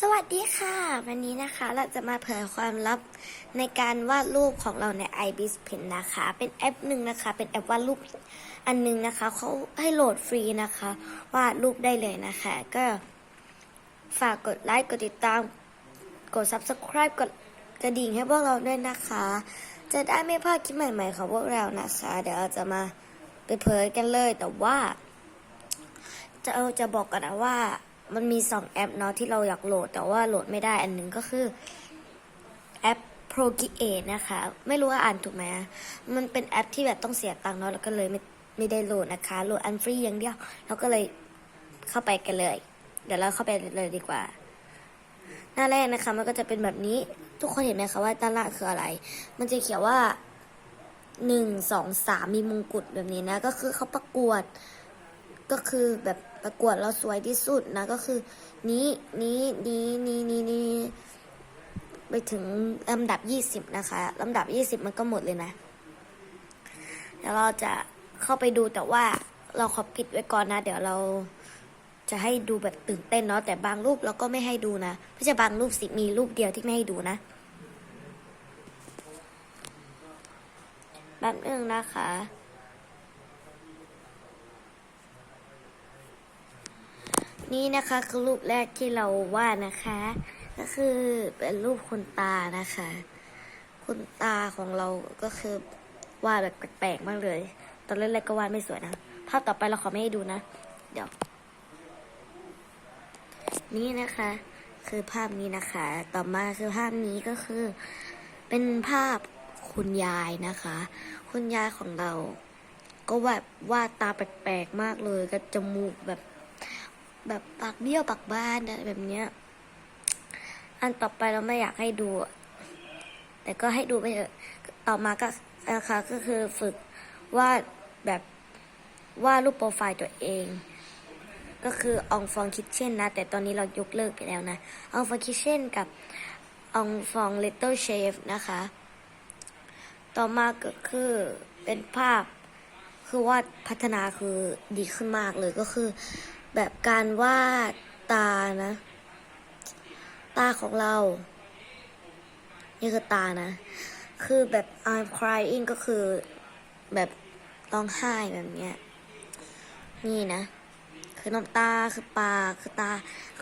สวัสดีค่ะ วันนี้นะคะเราจะมาเผยความลับในการวาดรูปของเราใน iBis Pen นะคะ เป็นแอปหนึ่งนะคะ เป็นแอปวาดรูปอันหนึงนะคะเขาให้โหลดฟรีนะคะ วาดรูปได้เลยนะคะ ก็ฝากกดไลค์กดติดตาม กด Subscribe กดกระดิ่งให้พวกเราด้วยนะคะ จะได้ไม่พลาดคลิปใหม่ๆของพวกเรานะคะ เดี๋ยวเราจะมาไปเผยกันเลยแต่ว่า จะเอาจะบอกกันนะว่า มันมีสองแอปเนาะที่เราอยากโหลด แต่ว่าโหลดไม่ได้อันหนึ่งก็คือแอป Procreate นะคะ ไม่รู้ว่าอ่านถูกไหมมันเป็นแอปที่แบบต้องเสียตังค์เนาะแล้วก็เลยไม่ไม่ได้โหลดนะคะ โหลดอันฟรีอย่างเดียวเราก็เลยเข้าไปกันเลย เดี๋ยวเราเข้าไปเลยดีกว่า หน้าแรกนะคะ มันก็จะเป็นแบบนี้ทุกคนเห็นไหมคะว่าด้านล่างคืออะไร มันจะเขียนว่าหนึ่งสองสามมีมงกุฎแบบนี้นะ ก็คือเขาประกวด ก็คือแบบประกวดเราสวยที่สุดนะก็คือ นี้นี้นี้นี้นี้นี้ไปถึงลำดับยี่สิบนะคะลำดับยี่สิบมันก็หมดเลยนะแล้วเราจะเข้าไปดูแต่ว่าเราขอปิดไว้ก่อนนะ เดี๋ยวเราจะให้ดูแบบตื่นเต้นเนาะแต่บางรูปเราก็ไม่ให้ดูนะไม่ใช่บางรูปสิมีรูปเดียวที่ไม่ให้ดูนะแบบนึงนะคะ นี่นะคะคือรูปแรกที่เราวาดนะคะ ก็คือเป็นรูปคุณตานะคะ คุณตาของเราก็คือวาดแบบแปลกๆมากเลย ตอนแรกๆก็วาดไม่สวยนะภาพต่อไปเราขอไม่ให้ดูนะ เดี๋ยว นี่นะคะ คือภาพนี้นะคะ ต่อมาคือภาพนี้ก็คือ เป็นภาพคุณยายนะคะ คุณยายของเรา ก็แบบวาดตาแปลกๆมากเลยก็จมูกแบบ แบบปากเบี้ยวปากบ้านอะแบบเนี้ย อันต่อไปเราไม่อยากให้ดู แต่ก็ให้ดูไปเถอะต่อมาก็นะคะก็คือฝึกวาดแบบวาดรูปโปรไฟล์ตัวเอง ก็คือองฟองคิทเช่นนะ แต่ตอนนี้เรายกเลิกไปแล้วนะองฟองคิทเช่นกับองฟองเลตเตอร์เชฟนะคะ ต่อมาก็คือเป็นภาพคือวาดพัฒนาคือดีขึ้นมากเลยก็คือ แบบการวาดตานะ ตาของเรา นี่คือตานะ คือแบบ I'm crying ก็คือแบบร้องไห้แบบเนี้ย นี่นะ คือน้ำตา คือปาก คือตา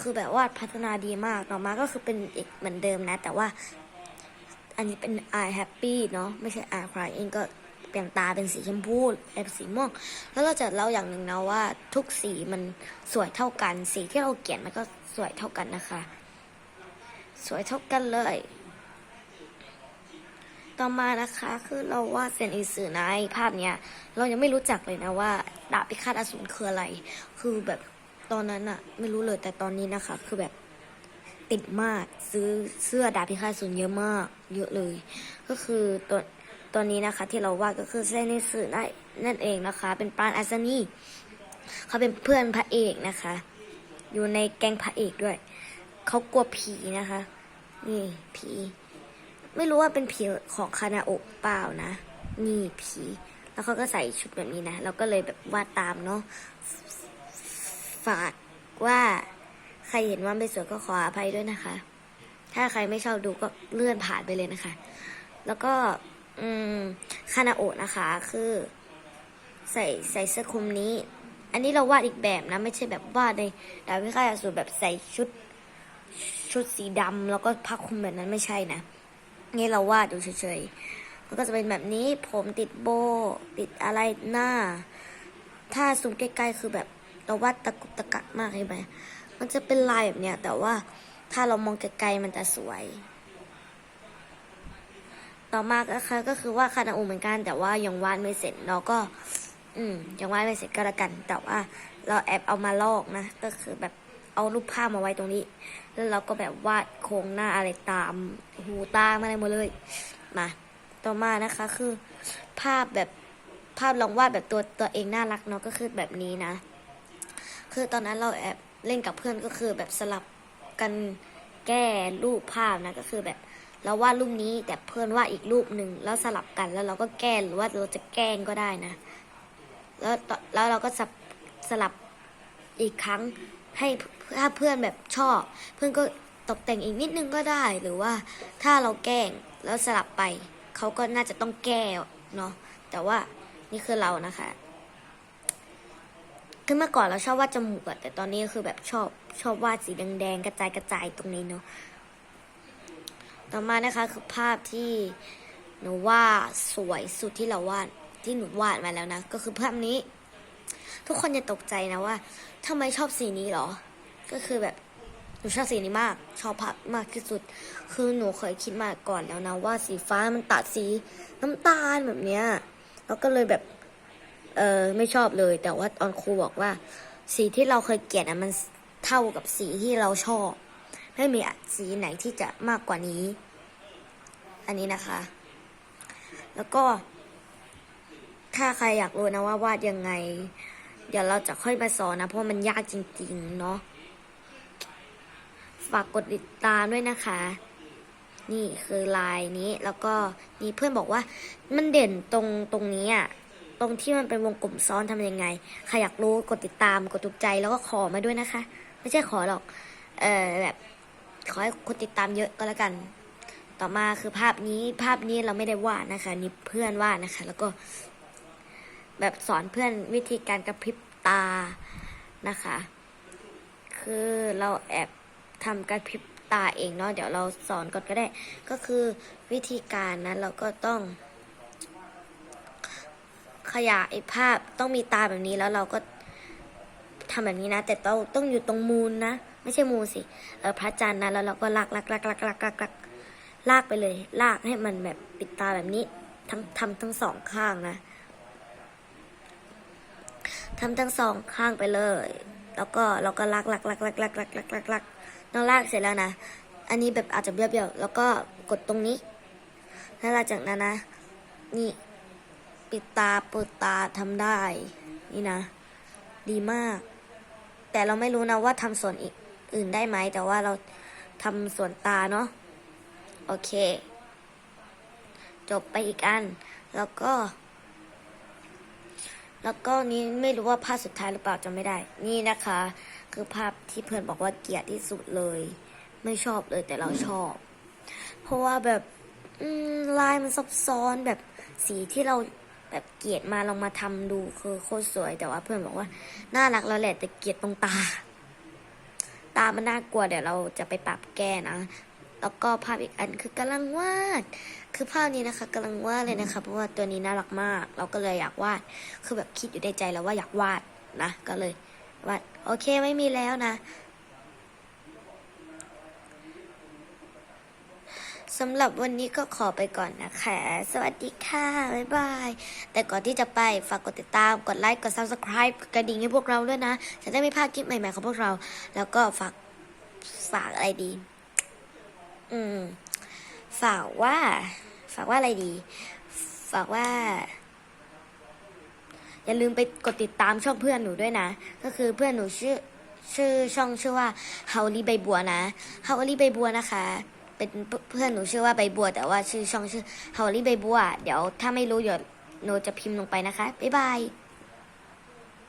คือแบบวาดพัฒนาดีมากต่อมาก็คือเป็นอีกเหมือนเดิมนะ แต่ว่า อันนี้เป็น I happy เนาะ ไม่ใช่ I crying ก็ เปลี่ยนตาเป็นสีชมพูแอบสีม่วง แล้วเราจะเล่าอย่างหนึ่งนะว่าทุกสีมันสวยเท่ากัน สีที่เราเขียนมันก็สวยเท่ากันนะคะ สวยเท่ากันเลย ต่อมานะคะคือเราว่าเซนอิสือในภาพเนี้ย เรายังไม่รู้จักเลยนะว่าดาบพิฆาตอสูรคืออะไร คือแบบตอนนั้นอะไม่รู้เลยแต่ตอนนี้นะคะ คือแบบติดมากซื้อเสื้อดาบพิฆาตอสูรเยอะมาก เยอะเลย ก็คือตัว ตอนนี้นะคะที่เราวาดก็คือเซนิสือนนั่นเองนะคะ เป็นปรานอัศนีเขาเป็นเพื่อนพระเอกนะคะ อยู่ในแก๊งพระเอกด้วย เขากลัวผีนะคะ นี่ผี ไม่รู้ว่าเป็นผีของคานาโอะเปล่านะนี่ผี แล้วเขาก็ใส่ชุดแบบนี้นะ เราก็เลยแบบวาดตามเนาะ ฝากว่าใครเห็นว่าไม่สวยก็ขออภัยด้วยนะคะ ถ้าใครไม่ชอบดูก็เลื่อนผ่านไปเลยนะคะ แล้วก็ อืมคานาโอะนะคะ คือ ใส่ใส่เสื้อคลุมนี้ อันนี้เราวาดอีกแบบนะ ไม่ใช่แบบวาดในดาวิคาสูตรแบบใส่ชุดชุดสีดำแล้วก็ผ้าคลุมแบบนั้นไม่ใช่นะนี่เราวาดดูเฉยๆมันก็จะเป็นแบบนี้ผมติดโบ ติดอะไรหน้า ถ้าซูมใกล้ๆคือแบบเราวาดตะกุกตะกักมากใช่ไหมมันจะเป็นลายแบบเนี้ยแต่ว่าถ้าเรามองไกลๆมันจะสวย ต่อมาก็คือก็คือว่าคานาอูเหมือนกัน แต่ว่ายังวาดไม่เสร็จเราก็ อืมยังวาดไม่เสร็จก็แล้วกัน แต่ว่าเราแอบเอามาลอกนะ ก็คือแบบเอารูปภาพมาไว้ตรงนี้ แล้วเราก็แบบวาดโครงหน้าอะไรตาม หูตาอะไรหมดเลยมาต่อมานะคะคือ ภาพแบบภาพลองวาดแบบตัวตัวเองน่ารักเนาะก็คือแบบนี้นะ คือตอนนั้นเราแอบเล่นกับเพื่อนก็คือแบบสลับกันแก้รูปภาพนะก็คือแบบ เราวาดรูปนี้แต่เพื่อนวาดอีกรูปหนึ่งแล้วสลับกันแล้วเราก็แก้หรือว่าเราจะแกล้งก็ได้นะ แล้วแล้วเราก็สลับสลับอีกครั้งให้ถ้าเพื่อนแบบชอบ เพื่อนก็ตกแต่งอีกนิดนึงก็ได้หรือว่าถ้าเราแกล้งแล้วสลับไปเขาก็น่าจะต้องแก้เนาะแต่ว่านี่คือเรานะคะคือเมื่อก่อนเราชอบวาดจมูกอะแต่ตอนนี้คือแบบชอบชอบวาดสีแดงๆกระจายกระจายตรงนี้เนาะ ต่อมานะคะคือภาพที่หนูว่าสวยสุดที่เราวาดที่หนูวาดมาแล้วนะ ก็คือภาพนี้ ทุกคนจะตกใจนะว่าทำไมชอบสีนี้หรอ ก็คือแบบหนูชอบสีนี้มาก ชอบภาพมากที่สุด คือหนูเคยคิดมาก่อนแล้วนะว่าสีฟ้ามันตัดสีน้ำตาลแบบเนี้ยแล้วก็เลยแบบเออไม่ชอบเลย แต่ว่าตอนครูบอกว่า สีที่เราเคยเกลียดอะมันเท่ากับสีที่เราชอบ ไม่มีสีไหนที่จะมากกว่านี้ อันนี้นะคะ แล้วก็ ถ้าใครอยากรู้นะว่าวาดยังไง เดี๋ยวเราจะค่อยมาสอนนะ เพราะมันยากจริง ๆ เนาะฝากกดติดตามด้วยนะคะ นี่คือลายนี้แล้วก็นี่เพื่อนบอกว่ามันเด่นตรงตรงนี้อะตรงที่มันเป็นวงกลมซ้อนทำยังไง ใครอยากรู้กดติดตามกดถูกใจแล้วก็ขอมาด้วยนะคะ ไม่ใช่ขอหรอก เออแบบ ขอให้คนติดตามเยอะก็แล้วกัน ต่อมาคือภาพนี้ภาพนี้เราไม่ได้วาดนะคะนี่เพื่อนวาดนะคะ แล้วก็ แบบสอนเพื่อนวิธีการกระพริบตานะคะ คือเราแอบทำกระพริบตาเองเนาะเดี๋ยวเราสอนก่อนก็ได้ ก็คือวิธีการนะเราก็ต้อง ขยายภาพต้องมีตาแบบนี้แล้วเราก็ทำแบบนี้นะ แต่ต้องต้องอยู่ตรงมูลนะ ไม่ใช่มูสิเออพระจันทร์นะแล้วเราก็ลากลากลากลากลากลากลากลากไปเลย ลากให้มันแบบปิดตาแบบนี้ทั้งทำทั้งสองข้างนะทำทั้งสองข้างไปเลย แล้วก็เราก็ลากลากลากลากลากลากลากลากลากต้องลากเสร็จแล้วนะ อันนี้แบบอาจจะเบี้ยวๆแล้วก็กดตรงนี้แล้วหลังจากนั้นนะ นี่ปิดตาเปิดตาทำได้ นี่นะ ดีมาก แต่เราไม่รู้นะว่าทำส่วนอีก อื่นได้ไหม แต่ว่าเราทำส่วนตาเนาะโอเค จบไปอีกอัน แล้วก็ แล้วก็นี้ไม่รู้ว่าภาพสุดท้ายหรือเปล่าจำไม่ได้ นี่นะคะ คือภาพที่เพื่อนบอกว่าเกลียดที่สุดเลย ไม่ชอบเลยแต่เราชอบ เพราะว่าแบบลายมันซับซ้อนแบบสีที่เราแบบเกลียดมาลองมาทำดูคือโคตรสวย แต่ว่าเพื่อนบอกว่า น่ารักแล้วแหละแต่เกลียดตรงตา ตามันน่ากลัวเดี๋ยวเราจะไปปรับแก้นะ แล้วก็ภาพอีกอันคือกำลังวาด คือภาพนี้นะคะกำลังวาดเลยนะคะ เพราะว่าตัวนี้น่ารักมาก เราก็เลยอยากวาด คือแบบคิดอยู่ในใจแล้วว่าอยากวาดนะ ก็เลยวาด โอเคไม่มีแล้วนะ สำหรับวันนี้ก็ขอไปก่อนนะคะ สวัสดีค่ะ บ๊ายบาย แต่ก่อนที่จะไปฝากกดติดตาม กดไลค์ กด subscribe กระดิ่งให้พวกเราด้วยนะ จะได้ไม่พลาดคลิปใหม่ๆของพวกเรา แล้วก็ฝากฝากอะไรดี อืม ฝากว่า ฝากว่าอะไรดี ฝากว่า อย่าลืมไปกดติดตามช่องเพื่อนหนูด้วยนะ ก็คือเพื่อนหนูชื่อชื่อช่องชื่อว่าเฮาลีใบบัวนะ เฮาลีใบบัวนะคะ เป็นเพื่อนหนูชื่อว่าใบบัว แต่ว่าชื่อช่องชื่อเฮาลีใบบัว เดี๋ยวถ้าไม่รู้เดี๋ยวหนูจะพิมพ์ลงไปนะคะ บ๊ายบาย